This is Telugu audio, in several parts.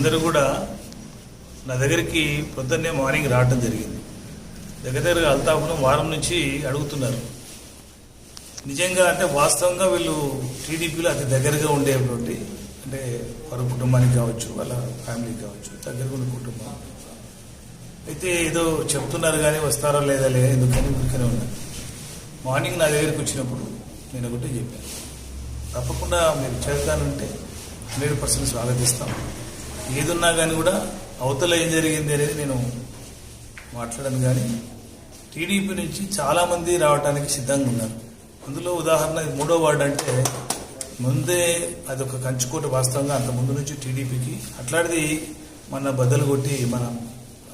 అందరూ కూడా నా దగ్గరికి పొద్దున్నే మార్నింగ్ రావడం జరిగింది. దగ్గర దగ్గర అల్తాపురం వారం నుంచి అడుగుతున్నారు. నిజంగా అంటే వాస్తవంగా వీళ్ళు టీడీపీలో అతి దగ్గరగా ఉండేటువంటి అంటే వారి కుటుంబానికి కావచ్చు వాళ్ళ ఫ్యామిలీకి కావచ్చు దగ్గరగా ఉన్న కుటుంబం. అయితే ఏదో చెప్తున్నారు కానీ వస్తారో లేదా లేదా ఎందుకని ఊరికనే ఉన్నారు మార్నింగ్ నా దగ్గరికి వచ్చినప్పుడు నేను ఒకటి చెప్పాను. తప్పకుండా మీరు చేరుతానంటే హండ్రెడ్ పర్సెంట్ స్వాగతిస్తాం. ఏదున్నా కానీ కూడా అవతల ఏం జరిగింది అనేది నేను మాట్లాడను కానీ టీడీపీ నుంచి చాలామంది రావడానికి సిద్ధంగా ఉన్నారు. అందులో ఉదాహరణ మూడో వార్డు అంటే ముందే అది ఒక కంచుకోట వాస్తవంగా అంత ముందు నుంచి టీడీపీకి అట్లాంటిది మన బద్దలు కొట్టి మన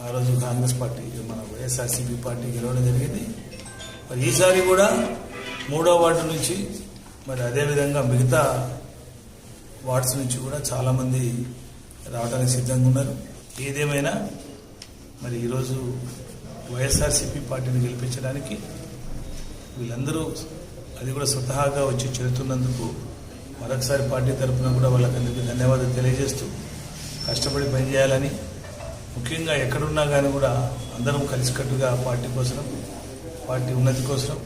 ఆ రోజు కాంగ్రెస్ పార్టీ మన వైఎస్ఆర్సీపీ పార్టీ గెలవడం జరిగింది. మరి ఈసారి కూడా మూడో వార్డు నుంచి మరి అదేవిధంగా మిగతా వార్డ్స్ నుంచి కూడా చాలామంది రావడానికి సిద్ధంగా ఉన్నారు. ఏదేమైనా మరి ఈరోజు వైఎస్ఆర్సీపీ పార్టీని గెలిపించడానికి వీళ్ళందరూ అది కూడా స్వతహాగా వచ్చి చేరుతున్నందుకు మరొకసారి పార్టీ తరఫున కూడా వాళ్ళకందరికీ ధన్యవాదాలు తెలియజేస్తూ కష్టపడి పనిచేయాలని ముఖ్యంగా ఎక్కడున్నా కానీ కూడా అందరం కలిసికట్టుగా పార్టీ కోసం పార్టీ ఉన్నతి కోసం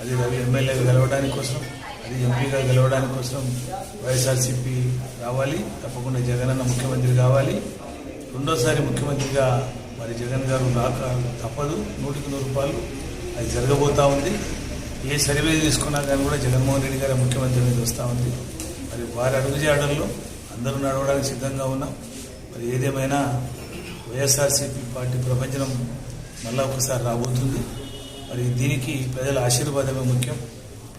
అది రవి ఎమ్మెల్యేలు కలవడానికి కోసం అది ఎంపీగా గెలవడానికి కోసం వైఎస్ఆర్సీపీ రావాలి. తప్పకుండా జగన్ అన్న ముఖ్యమంత్రి కావాలి. రెండోసారి ముఖ్యమంత్రిగా మరి జగన్ గారు రాక తప్పదు. నూటికి నూరు రూపాయలు అది జరగబోతూ ఉంది. ఏ సర్వే తీసుకున్నా కానీ కూడా జగన్మోహన్ రెడ్డి గారి ముఖ్యమంత్రి మీద వస్తూ ఉంది. మరి వారి అడుగుజాడల్లో అందరూ నడవడానికి సిద్ధంగా ఉన్నాం. మరి ఏదేమైనా వైఎస్ఆర్సీపీ పార్టీ ప్రపంచం మళ్ళా ఒకసారి రాబోతుంది. మరి దీనికి ప్రజల ఆశీర్వాదమే ముఖ్యం.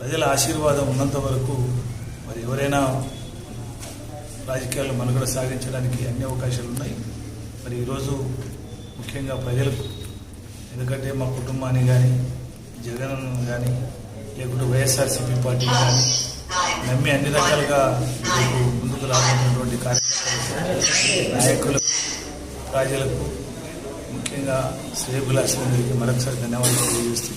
ప్రజల ఆశీర్వాదం ఉన్నంత వరకు మరి ఎవరైనా రాజకీయాల్లో మనుగడ సాగించడానికి అన్ని అవకాశాలు ఉన్నాయి. మరి ఈరోజు ముఖ్యంగా ప్రజలకు ఎందుకంటే మా కుటుంబాన్ని కానీ జగన్ కానీ లేకుంటే వైఎస్ఆర్సీపీ పార్టీని కానీ నమ్మి అన్ని రకాలుగా ముందుకు రాబోతున్నటువంటి కార్యకర్తలకు నాయకులకు ప్రజలకు ముఖ్యంగా శ్రేయభిలాషులందరికీ మరొకసారి ధన్యవాదాలు తెలియజేస్తూ